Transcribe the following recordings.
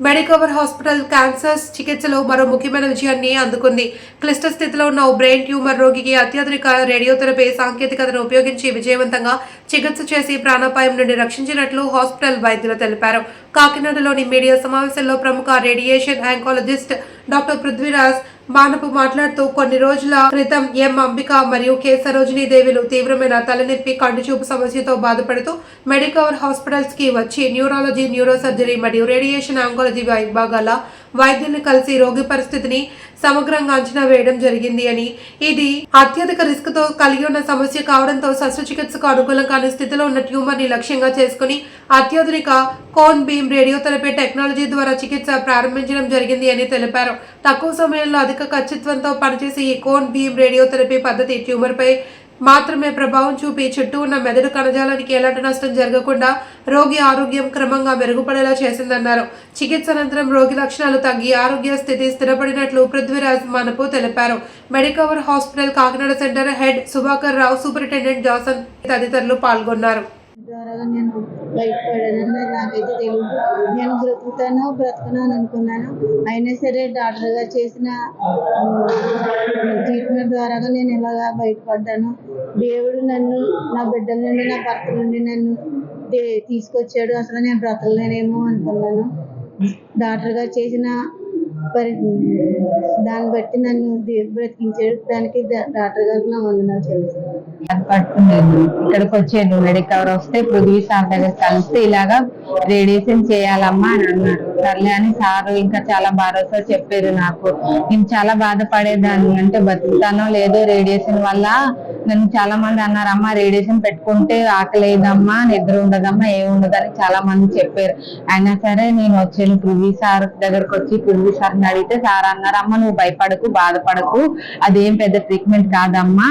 Medicover hospital cancer చికిత్సలో మరో ముఖ్యమైన విజయాన్ని అందుకుంది. క్లిష్ట స్థితిలో ఉన్న ఓ బ్రెయిన్ ట్యూమర్ రోగికి అత్యాధునిక రేడియోథెరపీ సాంకేతికతను ఉపయోగించి విజయవంతంగా చికిత్స చేసి ప్రాణాపాయం నుండి రక్షించినట్లు హాస్పిటల్ వైద్యులు తెలిపారు. కాకినాడలోని మీడియా సమావేశంలో ప్రముఖ radiation oncologist doctor Prithviraj Manapu మాట్లాడుతూ కొన్ని రోజుల క్రితం ఎం అంబిక మరియు కె సరోజినీ దేవిలు తీవ్రమైన తలనొప్పి కంటిచూపు సమస్యతో బాధపడుతూ మెడికవర్ హాస్పిటల్స్కి వచ్చి న్యూరాలజీ న్యూరోసర్జరీ మరియు రేడియేషన్ ఆంకాలజీ విభాగాల వైద్యుల్ని కలిసి రోగి పరిస్థితిని సమగ్రంగా అంచనా వేయడం జరిగింది అని. ఇది అత్యధిక రిస్క్తో కలిగి ఉన్న సమస్య కావడంతో శస్త్రచికిత్సకు అనుకూలం కాని స్థితిలో ఉన్న ట్యూమర్ని లక్ష్యంగా చేసుకుని అత్యాధునిక కోన్ బీమ్ రేడియోథెరపీ టెక్నాలజీ ద్వారా చికిత్స ప్రారంభించడం జరిగింది అని తెలిపారు. తక్కువ సమయంలో అధిక ఖచ్చితత్వంతో పనిచేసే ఈ కోన్ బీమ్ రేడియోథెరపీ పద్ధతి ట్యూమర్ పై మాత్రమే ప్రభావం చూపి చుట్టూ ఉన్న మెదడు కణజాలానికి ఎలాంటి నష్టం జరగకుండా రోగి ఆరోగ్యం క్రమంగా మెరుగుపడేలా చేసిందన్నారు. చికిత్స అనంతరం రోగి లక్షణాలు తగ్గి ఆరోగ్య స్థితి స్థిరపడినట్లు పృథ్వీరాజ్ మనపు తెలిపారు. Medicover hospital Kakinada centre head Subhakar Rao superintendent Jason తదితరులు పాల్గొన్నారు. ద్వారా నేను బయటపడానని నాకైతే తెలియదు నేను బ్రతుకుతాను బ్రతకనాను అనుకున్నాను. అయినా సరే డాక్టర్ గారు చేసిన ట్రీట్మెంట్ ద్వారా నేను ఇలాగా బయటపడ్డాను. దేవుడు నన్ను నా బిడ్డల నుండి నా భర్త నుండి నన్ను తీసుకొచ్చాడు. అసలు నేను బ్రతకలేనేమో అనుకున్నాను. డాక్టర్ గారు చేసిన పరి దాన్ని బట్టి నన్ను దేవుడు బ్రతికించాడు దానికి డాక్టర్ గారికి నా వందనాలు చెల్లిస్తాను పట్టుకునేది ఇక్కడికి వచ్చాను మెడికవర్ వస్తే పృథ్వీ సార్ దగ్గర కలిస్తే ఇలాగా రేడియేషన్ చేయాలమ్మా అని అన్నారు. సర్లే అని సార్ ఇంకా చాలా భరోసా చెప్పారు నాకు. నేను చాలా బాధపడేదాన్ని. అంటే బతుకుతానో లేదో రేడియేషన్ వల్ల నన్ను చాలా మంది అన్నారమ్మా రేడియేషన్ పెట్టుకుంటే ఆకలేదమ్మా నిద్ర ఉండదమ్మా ఏమి ఉండదని చాలా మంది చెప్పారు. అయినా సరే నేను వచ్చాను పృథ్వీ సార్ దగ్గరకు వచ్చి పృథ్వీ సార్ని అడిగితే సార్ అన్నారు అమ్మ నువ్వు భయపడకు బాధపడకు అదేం పెద్ద ట్రీట్మెంట్ కాదమ్మా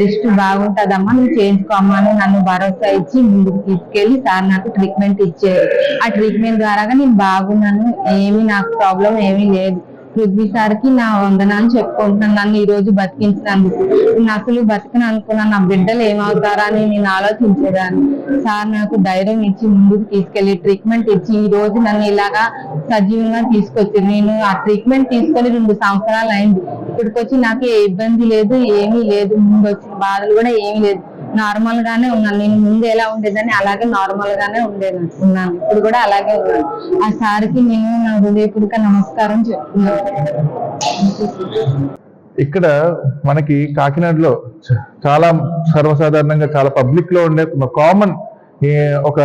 రెస్ట్ బాగుంటదమ్మా నువ్వు చేయించుకోమ్మా అని నన్ను భరోసా ఇచ్చి ముందుకు తీసుకెళ్ళి సార్ నాకు ట్రీట్మెంట్ ఇచ్చారు. ఆ ట్రీట్మెంట్ ద్వారా నేను బాగున్నాను ఏమీ నాకు ప్రాబ్లం ఏమీ లేదు. పృథ్వీ సార్కి నా వందనాలు చెప్పుకుంటున్నాను. నన్ను ఈ రోజు బతికించినందుకు. నేను అసలు బతికను అనుకున్నాను నా బిడ్డలు ఏమవుతారా అని నేను ఆలోచించేదాన్ని. సార్ నాకు ధైర్యం ఇచ్చి ముందుకు తీసుకెళ్ళి ట్రీట్మెంట్ ఇచ్చి ఈ రోజు నన్ను ఇలాగా సజీవంగా తీసుకొచ్చి నేను ఆ ట్రీట్మెంట్ తీసుకొని రెండు సంవత్సరాలు అయింది. ఇప్పటికి వచ్చి నాకు ఏ ఇబ్బంది లేదు ఏమీ లేదు. ముందు వచ్చిన బాధలు కూడా ఏమీ లేదు. నార్మల్ గానే ఉన్నాను. నేను ముందు ఎలా ఉండేదని అలాగే నార్మల్ గానే ఉండేది ఉన్నాను. ఇప్పుడు కూడా అలాగే ఉన్నాను. ఆ సార్కి నేను నా హృదయపూర్వక నమస్కారం చెప్తున్నాను ఇక్కడ మనకి కాకినాడలో చాలా సర్వసాధారణంగా చాలా పబ్లిక్లో ఉండే కామన్ ఒక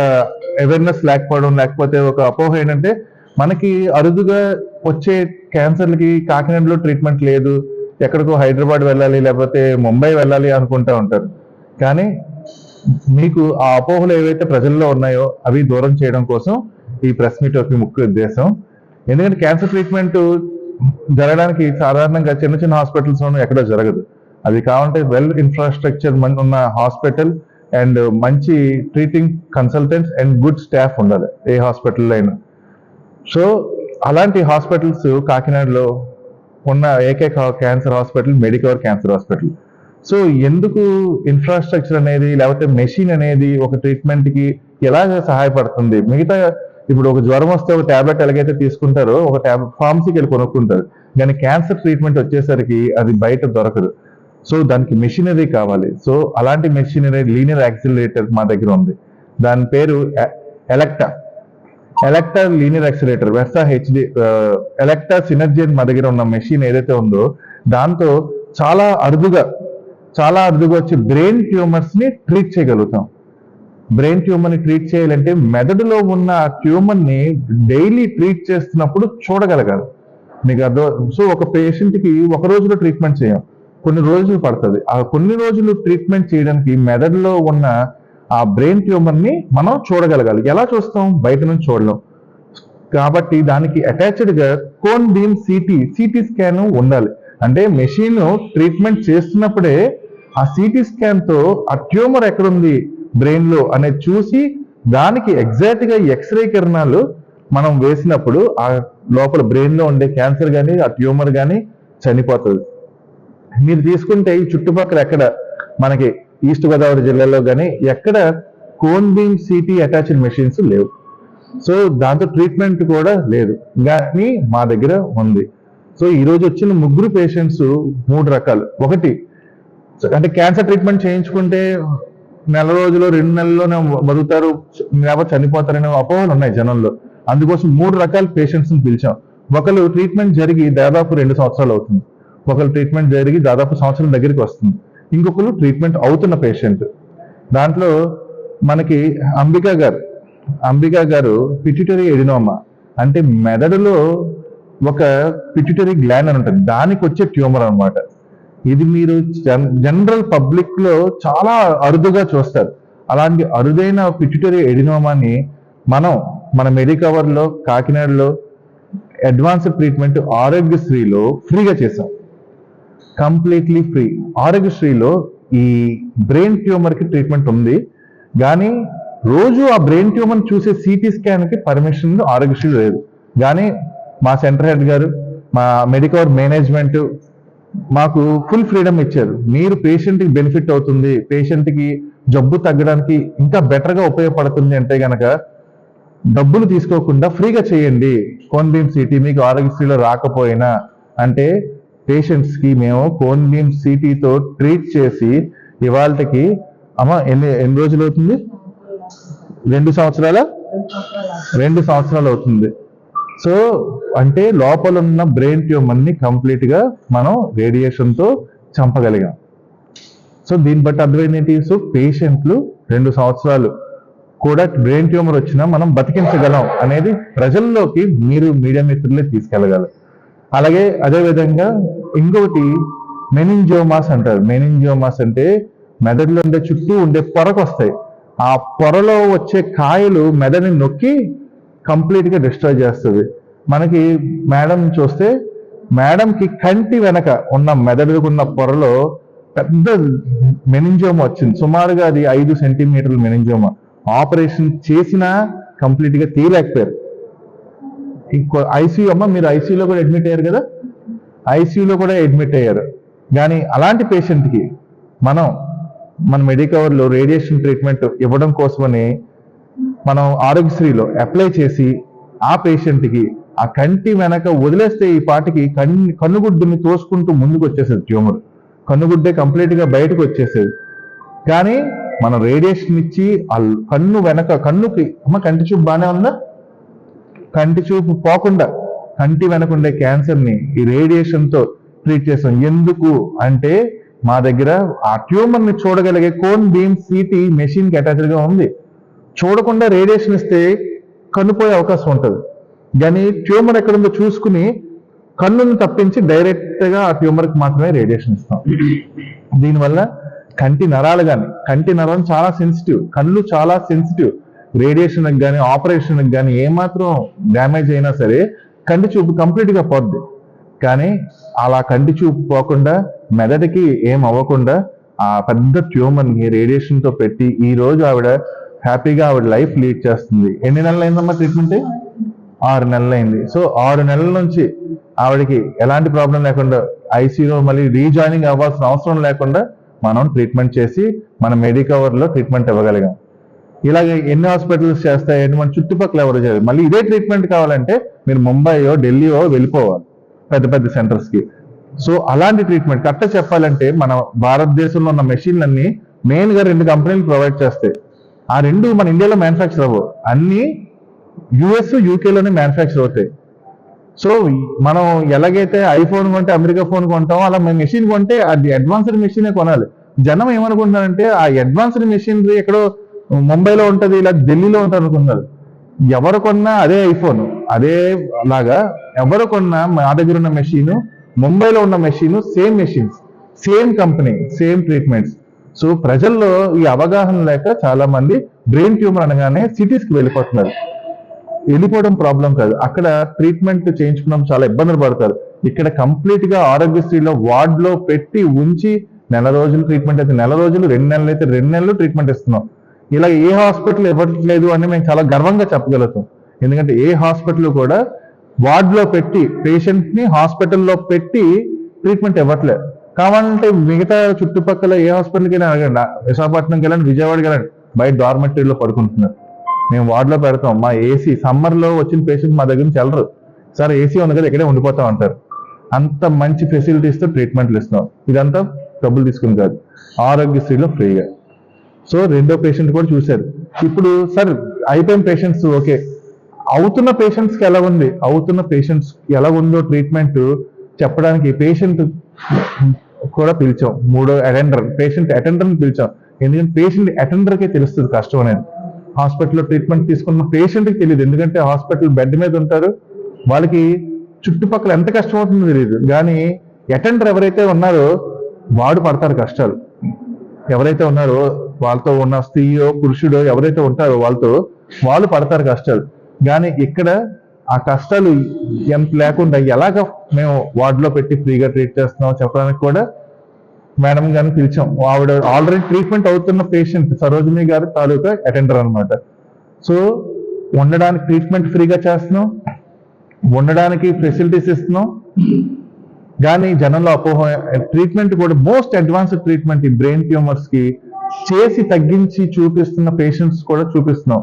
అవేర్నెస్ లేకపోవడం లేకపోతే ఒక అపోహ ఏంటంటే మనకి అరుదుగా వచ్చే క్యాన్సర్లకి కాకినాడలో ట్రీట్మెంట్ లేదు. ఎక్కడికో హైదరాబాద్ వెళ్ళాలి లేకపోతే ముంబై వెళ్ళాలి అనుకుంటా ఉంటారు. కానీ మీకు ఆ అపోహలు ఏవైతే ప్రజల్లో ఉన్నాయో అవి దూరం చేయడం కోసం ఈ ప్రెస్ మీట్ యొక్క ముఖ్య ఉద్దేశం. ఎందుకంటే క్యాన్సర్ ట్రీట్మెంట్ జరగడానికి సాధారణంగా చిన్న చిన్న హాస్పిటల్స్ ఎక్కడ జరగదు. అది కావాలంటే వెల్ ఇన్ఫ్రాస్ట్రక్చర్ ఉన్న హాస్పిటల్ అండ్ మంచి treating consultants and good staff ఉండాలి ఏ హాస్పిటల్లో అయినా. సో అలాంటి హాస్పిటల్స్ కాకినాడలో ఉన్న ఏకైక cancer hospital Medicover cancer hospital. So ఎందుకు ఇన్ఫ్రాస్ట్రక్చర్ అనేది లేకపోతే మెషిన్ అనేది ఒక ట్రీట్మెంట్కి ఎలా సహాయపడుతుంది? మిగతా ఇప్పుడు ఒక జ్వరం వస్తే ఒక టాబ్లెట్ ఎలాగైతే తీసుకుంటారో ఒక టాబ్లెట్ ఫార్మసీకి వెళ్ళి కొనుక్కుంటారు. కానీ క్యాన్సర్ ట్రీట్మెంట్ వచ్చేసరికి అది బయట దొరకదు. సో దానికి మెషినరీ కావాలి. సో అలాంటి మెషినరీ లీనియర్ యాక్సిలరేటర్ మా దగ్గర ఉంది. దాని పేరు ఎలక్టా ఎలక్టా లీనియర్ యాక్సిలేటర్ వెస్టా హెచ్డి ఎలక్టా సినర్జీ అని మా దగ్గర ఉన్న మెషిన్ ఏదైతే ఉందో దాంతో చాలా అరుదుగా చాలా అరుదుగా వచ్చే బ్రెయిన్ ట్యూమర్స్ని ట్రీట్ చేయగలుగుతాం. బ్రెయిన్ ట్యూమర్ని ట్రీట్ చేయాలంటే మెదడులో ఉన్న ఆ డైలీ ట్రీట్ చేస్తున్నప్పుడు చూడగలగాలి. మీకు అర్థం సో ఒక పేషెంట్కి ఒక రోజులో ట్రీట్మెంట్ చేయం. కొన్ని రోజులు పడుతుంది. ఆ కొన్ని రోజులు ట్రీట్మెంట్ చేయడానికి మెదడులో ఉన్న ఆ బ్రెయిన్ ట్యూమర్ని మనం చూడగలగాలి. ఎలా చూస్తాం? బయట నుంచి చూడలేం. కాబట్టి దానికి అటాచ్డ్గా cone beam CT CT scan ఉండాలి. అంటే మెషిన్ ట్రీట్మెంట్ చేస్తున్నప్పుడే ఆ సిటీ స్కాన్తో ఆ ట్యూమర్ ఎక్కడుంది బ్రెయిన్లో అనేది చూసి దానికి ఎగ్జాక్ట్గా ఎక్స్రే కిరణాలు మనం వేసినప్పుడు ఆ లోపల బ్రెయిన్లో ఉండే క్యాన్సర్ కానీ ఆ ట్యూమర్ కానీ చనిపోతుంది. మీరు తీసుకుంటే ఈ చుట్టుపక్కల ఎక్కడ? మనకి ఈస్ట్ గోదావరి జిల్లాలో కానీ ఎక్కడ cone beam CT attached machines లేవు. సో దాంతో ట్రీట్మెంట్ కూడా లేదు. కానీ మా దగ్గర ఉంది. సో ఈరోజు వచ్చిన ముగ్గురు పేషెంట్స్ మూడు రకాలు. ఒకటి అంటే క్యాన్సర్ ట్రీట్మెంట్ చేయించుకుంటే నెల రోజులు రెండు నెలల్లోనే బతుకుతారు లేకపోతే చనిపోతారనే అపోహలు ఉన్నాయి జనంలో. అందుకోసం మూడు రకాల పేషెంట్స్ని పిలిచాం. ఒకరు ట్రీట్మెంట్ జరిగి దాదాపు రెండు సంవత్సరాలు అవుతుంది. ఒకరు ట్రీట్మెంట్ జరిగి దాదాపు సంవత్సరం దగ్గరికి వస్తుంది. ఇంకొకరు ట్రీట్మెంట్ అవుతున్న పేషెంట్ దాంట్లో మనకి అంబికా గారు అంబికా గారు పిట్యూటరీ ఎడినోమా అంటే మెదడులో ఒక పిట్యూటరీ గ్లాండ్ అని ఉంటుంది. దానికి వచ్చే ట్యూమర్ అనమాట ఇది మీరు జన్- జనరల్ పబ్లిక్లో చాలా అరుదుగా చూస్తారు. అలాంటి అరుదైన పిట్యూటరీ ఎడినోమాని మనం మన మెడికవర్లో కాకినాడలో అడ్వాన్స్డ్ ట్రీట్మెంట్ ఆరోగ్యశ్రీలో ఫ్రీగా చేసాం. Completely free. ఆరోగ్యశ్రీలో ఈ బ్రెయిన్ ట్యూమర్కి ట్రీట్మెంట్ ఉంది. కానీ రోజు ఆ బ్రెయిన్ ట్యూమర్ చూసే సిటీ స్కాన్కి పర్మిషన్ ఆరోగ్యశ్రీ లేదు. కానీ మా సెంటర్ హెడ్ గారు మా మెడికవర్ మేనేజ్మెంట్ మాకు ఫుల్ ఫ్రీడమ్ ఇచ్చారు. మీరు పేషెంట్కి బెనిఫిట్ అవుతుంది పేషెంట్కి జబ్బు తగ్గడానికి ఇంకా బెటర్గా ఉపయోగపడుతుంది అంటే గనక డబ్బులు తీసుకోకుండా ఫ్రీగా చేయండి. కోన్ బీమ్ సిటీ మీకు ఆరోగ్యశ్రీలో రాకపోయినా అంటే పేషెంట్స్కి మేము కోన్ బీమ్ సిటీతో ట్రీట్ చేసి ఇవాళకి అమ్మ ఎన్ని ఎన్ని రోజులు అవుతుంది? రెండు సంవత్సరాల? రెండు సంవత్సరాలు అవుతుంది. సో అంటే లోపల ఉన్న బ్రెయిన్ ట్యూమర్ని కంప్లీట్గా కంప్లీట్గా మనం రేడియేషన్తో చంపగలిగాం. సో దీన్ని బట్టి అర్థమైంది ఏంటి? సో పేషెంట్లు రెండు సంవత్సరాలు కూడా బ్రెయిన్ ట్యూమర్ వచ్చినా మనం బతికించగలం అనేది ప్రజల్లోకి మీరు మీడియా మిత్రులే తీసుకెళ్ళగలరు. అలాగే అదేవిధంగా ఇంకొకటి మెనింజోమాస్ అంటారు. మెనింజోమాస్ అంటే మెదడులో ఉండే చుట్టూ ఉండే పొరకు వస్తాయి ఆ పొరలో వచ్చే కాయలు మెదడుని నొక్కి కంప్లీట్గా డిస్ట్రాయ్ చేస్తుంది. మనకి మేడం చూస్తే మేడంకి కంటి వెనక ఉన్న మెదడుకు ఉన్న పొరలో పెద్ద మెనింజోమ వచ్చింది. సుమారుగా అది ఐదు సెంటీమీటర్ల మెనింజోమ. ఆపరేషన్ చేసినా కంప్లీట్గా తీయలేకపోయారు ఐసీయూ అమ్మ మీరు ఐసీయూలో కూడా అడ్మిట్ అయ్యారు కదా? ఐసీయూలో కూడా అడ్మిట్ అయ్యారు. కానీ అలాంటి పేషెంట్కి మనం మన మెడికవర్లో రేడియేషన్ ట్రీట్మెంట్ ఇవ్వడం కోసమని మనం ఆరోగ్యశ్రీలో అప్లై చేసి ఆ పేషెంట్కి ఆ కంటి వెనక వదిలేస్తే ఈ పాటికి కన్ను కన్నుగుడ్డుని తోసుకుంటూ ముందుకు వచ్చేసేది ట్యూమర్. కన్నుగుడ్డే కంప్లీట్గా బయటకు వచ్చేసేది కానీ మనం రేడియేషన్ ఇచ్చి ఆ కన్ను వెనక కన్నుకి అమ్మ కంటి చూపు బాగానే ఉందా? కంటి చూపు పోకుండా కంటి వెనక ఉండే క్యాన్సర్ని ఈ రేడియేషన్తో ట్రీట్ చేస్తాం ఎందుకు అంటే మా దగ్గర ఆ ట్యూమర్ని చూడగలిగే కోన్ బీమ్ సిటీ మెషిన్ అటాచ్డ్గా ఉంది. చూడకుండా రేడియేషన్ ఇస్తే కన్నుపోయే అవకాశం ఉంటుంది. కానీ ట్యూమర్ ఎక్కడుందో చూసుకుని కన్నును తప్పించి డైరెక్ట్గా ఆ ట్యూమర్కి మాత్రమే రేడియేషన్ ఇస్తాం. దీనివల్ల కంటి నరాలు కానీ కంటి నరాలు చాలా సెన్సిటివ్ కళ్ళు చాలా సెన్సిటివ్ రేడియేషన్కి కానీ ఆపరేషన్కి కానీ ఏమాత్రం డ్యామేజ్ అయినా సరే కంటి చూపు కంప్లీట్గా పోద్ది. కానీ అలా కంటి చూపు పోకుండా మెదడుకి ఏం అవ్వకుండా ఆ పెద్ద ట్యూమర్ని రేడియేషన్తో పెట్టి ఈ రోజు ఆవిడ హ్యాపీగా ఆవిడ లైఫ్ లీడ్ చేస్తుంది. ఎన్ని నెలలు అయిందమ్మా ట్రీట్మెంట్ ఆరు నెలలు అయింది. సో ఆరు నెలల నుంచి ఆవిడకి ఎలాంటి ప్రాబ్లం లేకుండా ఐసీయూలో మళ్ళీ రీజాయినింగ్ అవ్వాల్సిన అవసరం లేకుండా మనం ట్రీట్మెంట్ చేసి మన మెడికవర్లో ట్రీట్మెంట్ ఇవ్వగలిగాం. ఇలాగే ఎన్ని హాస్పిటల్స్ చేస్తాయని మన చుట్టుపక్కల ఎవరు చేయాలి? మళ్ళీ ఇదే ట్రీట్మెంట్ కావాలంటే మీరు ముంబైయో ఢిల్లీయో వెళ్ళిపోవాలి. పెద్ద పెద్ద సెంటర్స్కి సో అలాంటి ట్రీట్మెంట్ కరెక్ట్ చెప్పాలంటే మన భారతదేశంలో ఉన్న మెషిన్లన్నీ మెయిన్గా రెండు కంపెనీలు ప్రొవైడ్ చేస్తాయి. ఆ రెండు మన ఇండియాలో మ్యానుఫ్యాక్చర్ అవ్వవు. అన్ని యుఎస్ యూకేలోనే మ్యానుఫ్యాక్చర్ అవుతాయి. సో మనం ఎలాగైతే ఐఫోన్ కొంటే అమెరికా ఫోన్ కొంటామో అలా మేము మెషిన్ కొంటే అది అడ్వాన్స్డ్ మెషినే కొనాలి. జనం ఏమనుకుంటున్నారంటే ఆ అడ్వాన్స్డ్ మెషినరీ ఎక్కడో ముంబైలో ఉంటుంది ఇలా ఢిల్లీలో ఉంటుంది అనుకున్నారు ఎవరు కొన్నా అదే ఐఫోన్ అదే లాగా ఎవరు కొన్నా మా దగ్గర ఉన్న మెషిన్ ముంబైలో ఉన్న machine same machines same company same treatments so ప్రజల్లో ఈ అవగాహన లేక చాలా మంది బ్రెయిన్ ట్యూమర్ అనగానే సిటీస్కి వెళ్ళిపోతున్నారు. వెళ్ళిపోవడం ప్రాబ్లం కాదు. అక్కడ ట్రీట్మెంట్ చేయించుకోవడం చాలా ఇబ్బందులు పడతారు. ఇక్కడ కంప్లీట్గా ఆరోగ్యశ్రీలో వార్డ్లో పెట్టి ఉంచి నెల రోజులు ట్రీట్మెంట్ అయితే నెల రోజులు రెండు నెలలు అయితే రెండు నెలలు ట్రీట్మెంట్ ఇస్తున్నాం. ఇలా ఏ హాస్పిటల్ ఇవ్వట్లేదు అని మేము చాలా గర్వంగా చెప్పగలుగుతాం. ఎందుకంటే ఏ హాస్పిటల్ కూడా వార్డ్లో పెట్టి పేషెంట్ని హాస్పిటల్లో పెట్టి ట్రీట్మెంట్ ఇవ్వట్లేదు కావాలంటే మిగతా చుట్టుపక్కల ఏ హాస్పిటల్కి అయినా అడగండి విశాఖపట్నంకి వెళ్ళండి విజయవాడకి వెళ్ళండి. బయట డార్మెటరీలో పడుకుంటున్నారు. మేము వార్డులో పెడతాం. మా ఏసీ సమ్మర్లో వచ్చిన పేషెంట్ మా దగ్గర నుంచి వెళ్ళరు. సార్ ఏసీ ఉంది కదా ఇక్కడే ఉండిపోతాం అంటారు. అంత మంచి ఫెసిలిటీస్తో ట్రీట్మెంట్లు ఇస్తున్నాం. ఇదంతా డబ్బులు తీసుకుని కాదు. ఆరోగ్యశ్రీలో ఫ్రీగా. సో రెండో పేషెంట్ కూడా చూశారు. ఇప్పుడు సార్ అయిపోయిన పేషెంట్స్ ఓకే. అవుతున్న పేషెంట్స్కి ఎలా ఉంది? అవుతున్న పేషెంట్స్ ఎలా ఉందో ట్రీట్మెంట్ చెప్పడానికి పేషెంట్ కూడా పిలిచాం. మూడో అటెండర్ పేషెంట్ అటెండర్ని పిలిచాం. ఎందుకంటే పేషెంట్ అటెండర్కే తెలుస్తుంది కష్టం అనేది. హాస్పిటల్లో ట్రీట్మెంట్ తీసుకున్న పేషెంట్కి తెలియదు. ఎందుకంటే హాస్పిటల్ బెడ్ మీద ఉంటారు. వాళ్ళకి చుట్టుపక్కల ఎంత కష్టం అవుతుందో తెలియదు. కానీ అటెండర్ ఎవరైతే ఉన్నారో వాడు పడతారు కష్టాలు. ఎవరైతే ఉన్నారో వాళ్ళతో ఉన్న స్త్రీయో పురుషుడో ఎవరైతే ఉంటారో వాళ్ళతో వాళ్ళు పడతారు కష్టాలు. కానీ ఇక్కడ ఆ కష్టాలు ఎంత లేకుండా ఎలాగ మేము వార్డులో పెట్టి ఫ్రీగా ట్రీట్ చేస్తున్నాం చెప్పడానికి కూడా మేడం గారిని పిలిచాం. ఆవిడ ఆల్రెడీ ట్రీట్మెంట్ అవుతున్న పేషెంట్ సరోజిని గారు తాలూకా అటెండర్ అనమాట సో ఉండడానికి ట్రీట్మెంట్ ఫ్రీగా చేస్తున్నాం. ఉండడానికి ఫెసిలిటీస్ ఇస్తున్నాం. కానీ జనంలో అపోహ ట్రీట్మెంట్ కూడా మోస్ట్ అడ్వాన్స్డ్ ట్రీట్మెంట్ ఈ బ్రెయిన్ ట్యూమర్స్కి చేసి తగ్గించి చూపిస్తున్న పేషెంట్స్ కూడా చూపిస్తున్నాం.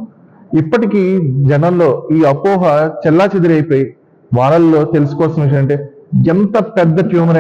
ఇప్పటికీ జనంలో ఈ అపోహ చెల్లా చెదిరైపోయి వాళ్ళల్లో తెలుసుకోవాల్సిన విషయం అంటే ఎంత పెద్ద ట్యూమర్